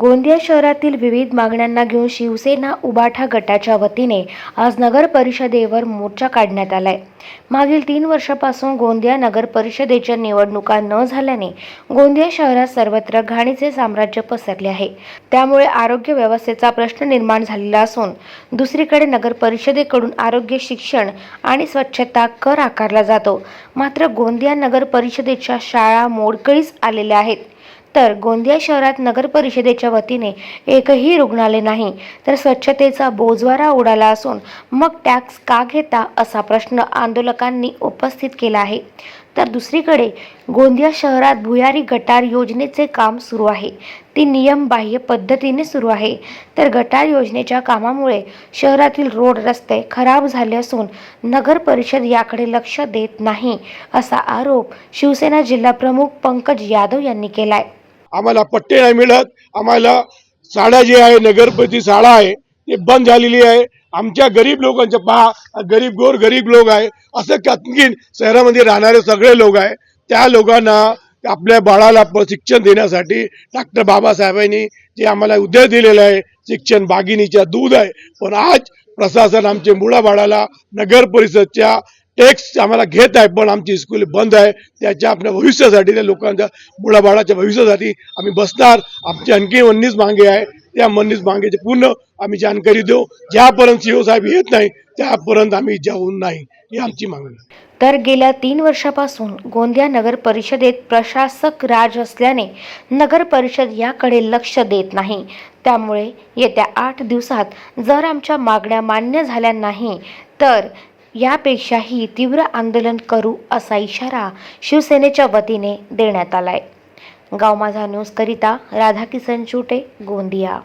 गोंदिया शहरातील विविध मागण्यांना घेऊन शिवसेना उबाठा गटाच्या वतीने आज नगर परिषदेवर मोर्चा काढण्यात आलाय. मागील तीन वर्षापासून गोंदिया नगर परिषदेच्या निवडणुका न झाल्याने गोंदिया शहरात सर्वत्र घाणीचे साम्राज्य पसरले आहे. त्यामुळे आरोग्य व्यवस्थेचा प्रश्न निर्माण झालेला असून दुसरीकडे नगर परिषदेकडून आरोग्य शिक्षण आणि स्वच्छता कर आकारला जातो. मात्र गोंदिया नगर परिषदेच्या शाळा मोडकळीस आलेल्या आहेत. तर गोंदिया शहरात नगर परिषदेच्या वतीने एकही रुग्णालय नाही. तर स्वच्छतेचा बोजवारा उडाला असून मग टॅक्स का घेता असा प्रश्न आंदोलकांनी उपस्थित केला आहे. तर दुसरीकडे गोंदिया शहरात भुयारी गटार योजनेचे काम सुरू आहे. ती नियमबाह्य पद्धतीने सुरू आहे. तर गटार योजनेच्या कामामुळे शहरातील रोड रस्ते खराब झाले असून नगर परिषद याकडे लक्ष देत नाही असा आरोप शिवसेना जिल्हा प्रमुख पंकज यादव यांनी केलाय. आम्हाला पट्टे नाही मिळत. आम्हाला शाळा जी आहे नगरपती शाळा आहे ती बंद झालेली आहे. आमच्या गरीब लोकांच्या पहा गरीब गोर गरीब लोक आहे. असं आणखीन शहरामध्ये राहणारे सगळे लोक आहे. त्या लोकांना आपल्या बाळाला शिक्षण देण्यासाठी डॉक्टर बाबासाहेबांनी जे आम्हाला उदय दिलेलं आहे शिक्षण बागिनीच्या दूध आहे. पण आज प्रशासन आमचे मुळा बाळाला नगर परिषदच्या टॅक्स आम्हाला घेत आहे पण आमची स्कूल बंद आहे. त्याच्या आपल्या भविष्यासाठी त्या लोकांच्या मुळाबाळाच्या भविष्यासाठी आम्ही बसणार. आमची आणखी वन्नीच मागे आहे. त्या मन्नीस मागेची पूर्ण आम्ही जानकारी देऊ. ज्यापर्यंत सीओ साहेब येत नाही त्यापर्यंत आम्ही जाऊन नाही ही आमची मागणी. तर गेल्या तीन वर्षापासून गोंदिया नगर परिषदेत प्रशासक राज असल्याने नगर परिषद याकडे लक्ष देत नाही. त्यामुळे येत्या आठ दिवसात जर आमच्या मागण्या मान्य झाल्या नाही तर यापेक्षाही तीव्र आंदोलन करू असा इशारा शिवसेनेच्या वतीने देण्यात आलाय. गाव माझा राधा राधाकिसन चुटे गोंदिया.